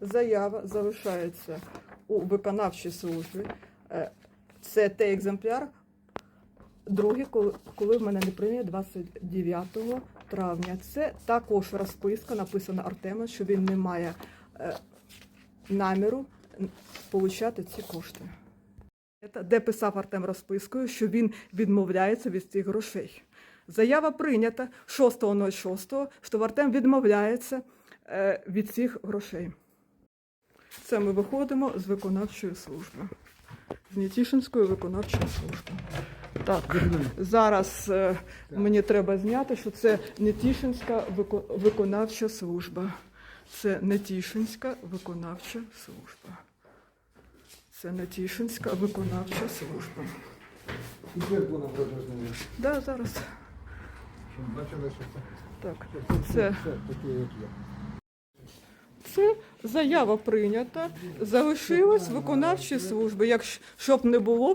Заява залишається у виконавчій службі. Е, Це той екземпляр, другий, коли, в мене не прийняли 29 травня. Це також розписка, написана Артемом, що він не має е, наміру получати ці кошти. Де писав Артем розпискою, що він відмовляється від цих грошей. Заява прийнята 6.06, що Артем відмовляється від цих грошей. Це ми виходимо з виконавчої служби. З Нетішинської виконавчої служби. Так, зараз е, мені треба зняти, що це Нетішинська виконавча служба. Це Нетішинська виконавча служба. Це Нетішинська виконавча служба. Да, зараз. Так, Це, таке, як є. Це заява прийнята, залишилась виконавчі служби. Якщо щоб не було